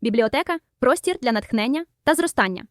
Бібліотека простір для натхнення та зростання.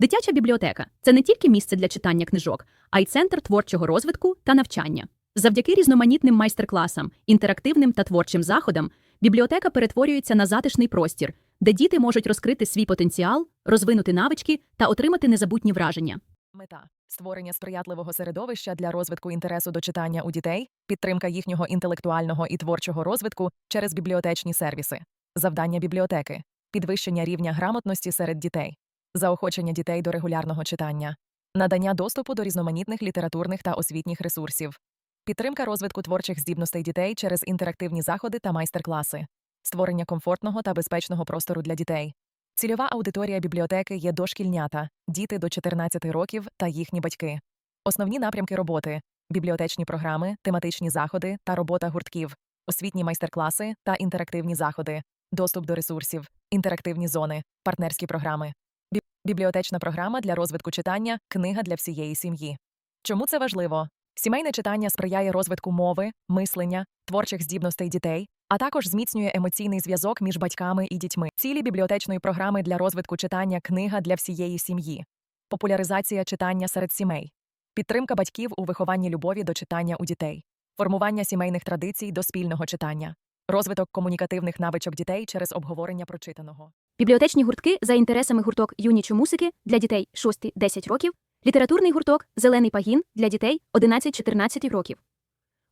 Дитяча бібліотека це не тільки місце для читання книжок, а й центр творчого розвитку та навчання. Завдяки різноманітним майстер-класам, інтерактивним та творчим заходам бібліотека перетворюється на затишний простір, де діти можуть розкрити свій потенціал, розвинути навички та отримати незабутні враження. Мета створення сприятливого середовища для розвитку інтересу до читання у дітей, підтримка їхнього інтелектуального і творчого розвитку через бібліотечні сервіси, завдання бібліотеки, підвищення рівня грамотності серед дітей, заохочення дітей до регулярного читання, надання доступу до різноманітних літературних та освітніх ресурсів, підтримка розвитку творчих здібностей дітей через інтерактивні заходи та майстер-класи, створення комфортного та безпечного простору для дітей. Цільова аудиторія бібліотеки є дошкільнята, діти до 14 років та їхні батьки. Основні напрямки роботи бібліотечні програми, тематичні заходи та робота гуртків, освітні майстер-класи та інтерактивні заходи, доступ до ресурсів, інтерактивні зони, партнерські програми, бібліотечна програма для розвитку читання, книга для всієї сім'ї. Чому це важливо? Сімейне читання сприяє розвитку мови, мислення, творчих здібностей дітей, а також зміцнює емоційний зв'язок між батьками і дітьми. Цілі бібліотечної програми для розвитку читання книга для всієї сім'ї, популяризація читання серед сімей, підтримка батьків у вихованні любові до читання у дітей, формування сімейних традицій до спільного читання, розвиток комунікативних навичок дітей через обговорення прочитаного. Бібліотечні гуртки за інтересами гурток юнічу музики для дітей 6-10 років, літературний гурток Зелений пагін для дітей 11-14 років.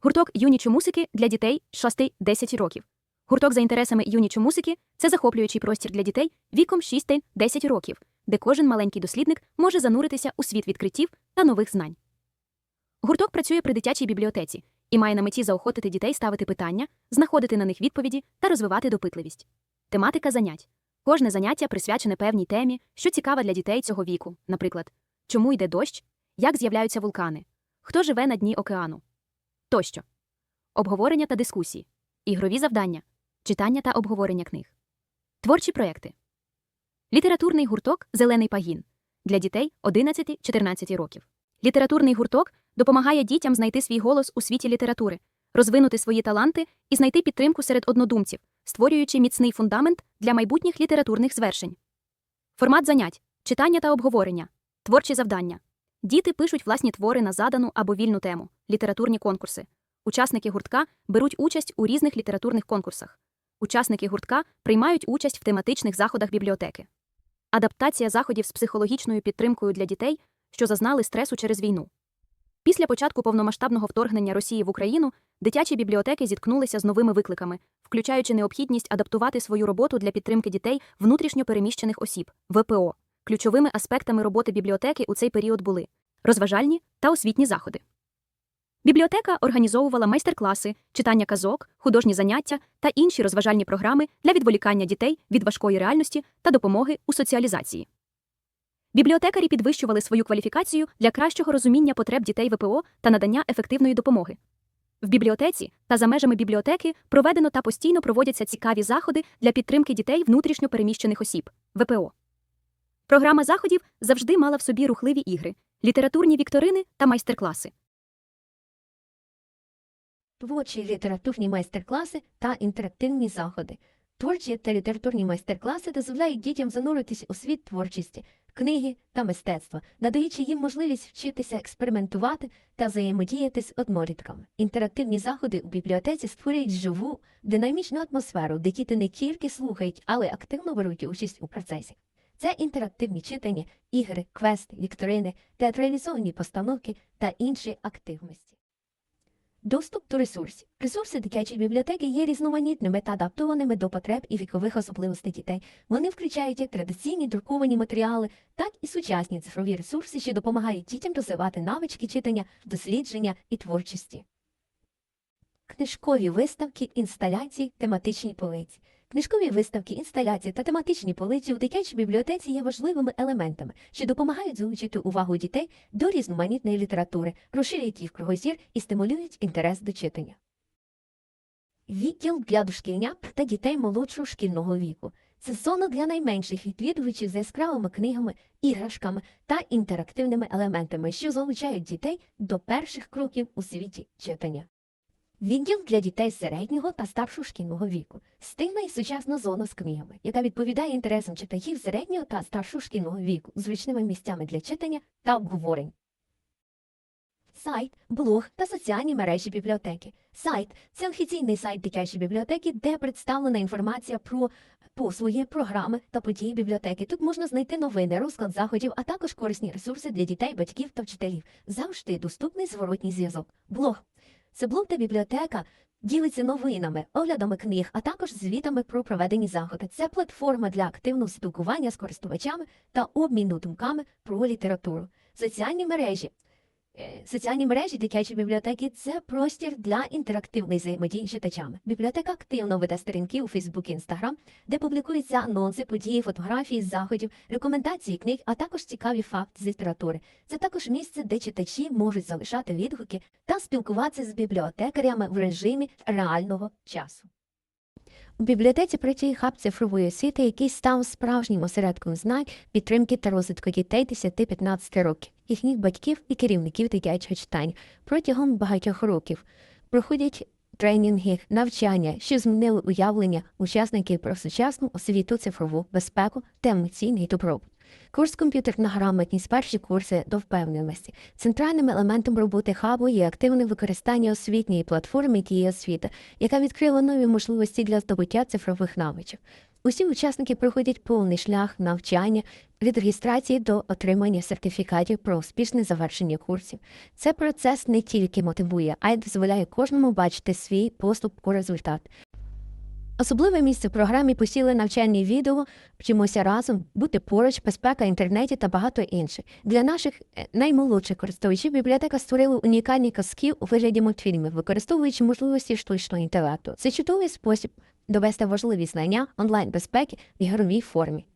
Гурток юнічу музики для дітей 6-10 років. Гурток за інтересами юнічу музики це захоплюючий простір для дітей віком 6-10 років, де кожен маленький дослідник може зануритися у світ відкриттів та нових знань. Гурток працює при дитячій бібліотеці і має на меті заохотити дітей ставити питання, знаходити на них відповіді та розвивати допитливість. Тематика занять. Кожне заняття присвячене певній темі, що цікава для дітей цього віку, наприклад, чому йде дощ, як з'являються вулкани, хто живе на дні океану тощо. Обговорення та дискусії, ігрові завдання, читання та обговорення книг, творчі проекти, літературний гурток Зелений пагін для дітей 11-14 років. Літературний гурток допомагає дітям знайти свій голос у світі літератури, розвинути свої таланти і знайти підтримку серед однодумців, створюючи міцний фундамент для майбутніх літературних звершень. Формат занять, читання та обговорення, творчі завдання. Діти пишуть власні твори на задану або вільну тему, літературні конкурси. Учасники гуртка беруть участь у різних літературних конкурсах. Учасники гуртка приймають участь в тематичних заходах бібліотеки. Адаптація заходів з психологічною підтримкою для дітей, що зазнали стресу через війну. Після початку повномасштабного вторгнення Росії в Україну дитячі бібліотеки зіткнулися з новими викликами, включаючи необхідність адаптувати свою роботу для підтримки дітей внутрішньо переміщених осіб ВПО. Ключовими аспектами роботи бібліотеки у цей період були розважальні та освітні заходи. Бібліотека організовувала майстер-класи, читання казок, художні заняття та інші розважальні програми для відволікання дітей від важкої реальності та допомоги у соціалізації. Бібліотекарі підвищували свою кваліфікацію для кращого розуміння потреб дітей ВПО та надання ефективної допомоги. В бібліотеці та за межами бібліотеки проведено та постійно проводяться цікаві заходи для підтримки дітей внутрішньо переміщених осіб ВПО. Програма заходів завжди мала в собі рухливі ігри, літературні вікторини та майстер-класи. Творчі літературні майстер-класи та інтерактивні заходи. Творчі та літературні майстер-класи дозволяють дітям зануритись у світ творчості, книги та мистецтва, надаючи їм можливість вчитися експериментувати та взаємодіяти з однолітками. Інтерактивні заходи у бібліотеці створюють живу, динамічну атмосферу, де діти не тільки слухають, але й активно беруть участь у процесі. Це інтерактивні читання, ігри, квести, вікторини, театралізовані постановки та інші активності. Доступ до ресурсів. Ресурси дитячої бібліотеки є різноманітними та адаптованими до потреб і вікових особливостей дітей. Вони включають як традиційні друковані матеріали, так і сучасні цифрові ресурси, що допомагають дітям розвивати навички читання, дослідження і творчості. Книжкові виставки, інсталяції, тематичні полиці. Книжкові виставки, інсталяції та тематичні полиці у дитячій бібліотеці є важливими елементами, що допомагають залучити увагу дітей до різноманітної літератури, розширюють їх кругозір і стимулюють інтерес до читання. Відділ для дошкільнят та дітей молодшого шкільного віку. Це зона для найменших відвідувачів з яскравими книгами, іграшками та інтерактивними елементами, що залучають дітей до перших кроків у світі читання. Відділ для дітей середнього та старшого шкільного віку. Стильна і сучасна зона з книгами, яка відповідає інтересам читачів середнього та старшого шкільного віку, зручними місцями для читання та обговорень. Сайт, блог та соціальні мережі бібліотеки. Сайт це офіційний сайт дитячої бібліотеки, де представлена інформація про послуги, програми та події бібліотеки. Тут можна знайти новини, розклад заходів, а також корисні ресурси для дітей, батьків та вчителів. Завжди доступний зворотній зв'язок. Блог це та бібліотека. Ділиться новинами, оглядами книг, а також звітами про проведені заходи. Це платформа для активного спілкування з користувачами та обміну думками про літературу. Соціальні мережі. Е, Соціальні мережі дитячої бібліотеки це простір для інтерактивної взаємодії з читачами. Бібліотека активно веде сторінки у Фейсбук і Інстаграм, де публікуються анонси, події, фотографії заходів, рекомендації книг, а також цікаві факти з літератури. Це також місце, де читачі можуть залишати відгуки та спілкуватися з бібліотекарями в режимі реального часу. У бібліотеці працює хаб цифрової освіти, який став справжнім осередком знань, підтримки та розвитку дітей 10-15 років, їхніх батьків і керівників дитячого читань протягом багатьох років. Проходять тренінги, навчання, що змінили уявлення учасників про сучасну освіту, цифрову безпеку та емоційний добробут. Курс комп'ютерна грамотність, перші курси до впевненості. Центральним елементом роботи хабу є активне використання освітньої платформи «Дія освіта», яка відкрила нові можливості для здобуття цифрових навичок. Усі учасники проходять повний шлях навчання від реєстрації до отримання сертифікатів про успішне завершення курсів. Це процес не тільки мотивує, а й дозволяє кожному бачити свій поступ у результат. Особливе місце в програмі посіли навчальні відео, вчимося разом, бути поруч, безпека інтернеті та багато інших. Для наших е, наймолодших користувачів бібліотека створила унікальні казки у вигляді мультфільмів, використовуючи можливості штучного інтелекту. Це чудовий спосіб довести важливі знання онлайн-безпеки в ігровій формі.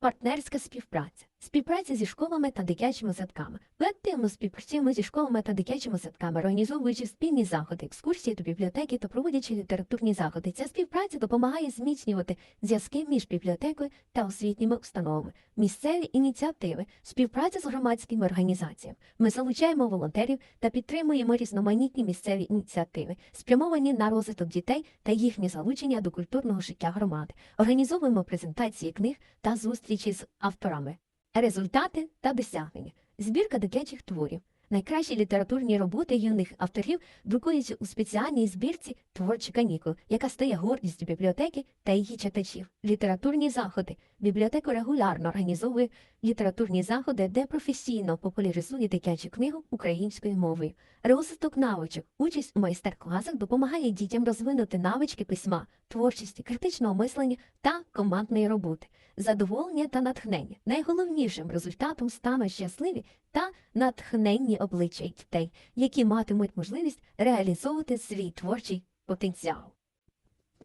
Партнерська співпраця. Співпраця зі школами та дитячими садками. Ми активно співпрацюємо зі школами та дитячими садками, організовуючи спільні заходи, екскурсії до бібліотеки та проводячи літературні заходи. Ця співпраця допомагає зміцнювати зв'язки між бібліотекою та освітніми установами, місцеві ініціативи, співпраця з громадськими організаціями. Ми залучаємо волонтерів та підтримуємо різноманітні місцеві ініціативи, спрямовані на розвиток дітей та їхнє залучення до культурного життя громади. Організовуємо презентації книг та зустрічі з авторами. Результати та досягнення. Збірка дитячих творів. Найкращі літературні роботи юних авторів друкуються у спеціальній збірці Творчі канікул, яка стає гордістю бібліотеки та її читачів. Літературні заходи. Бібліотека регулярно організовує літературні заходи, де професійно популяризує дитячу книгу українською мовою. Розвиток навичок. Участь у майстер-класах допомагає дітям розвинути навички письма, творчості, критичного мислення та командної роботи. Задоволення та натхнення. Найголовнішим результатом стануть щасливі та натхненні обличчя дітей, які матимуть можливість реалізовувати свій творчий потенціал.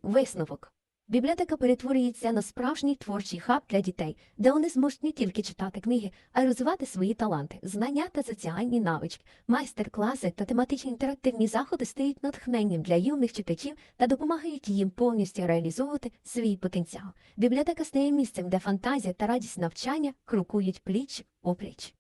Висновок. Бібліотека перетворюється на справжній творчий хаб для дітей, де вони зможуть не тільки читати книги, а й розвивати свої таланти, знання та соціальні навички. Майстер-класи та тематичні інтерактивні заходи стають натхненням для юних читачів та допомагають їм повністю реалізовувати свій потенціал. Бібліотека стає місцем, де фантазія та радість навчання крокують пліч опліч.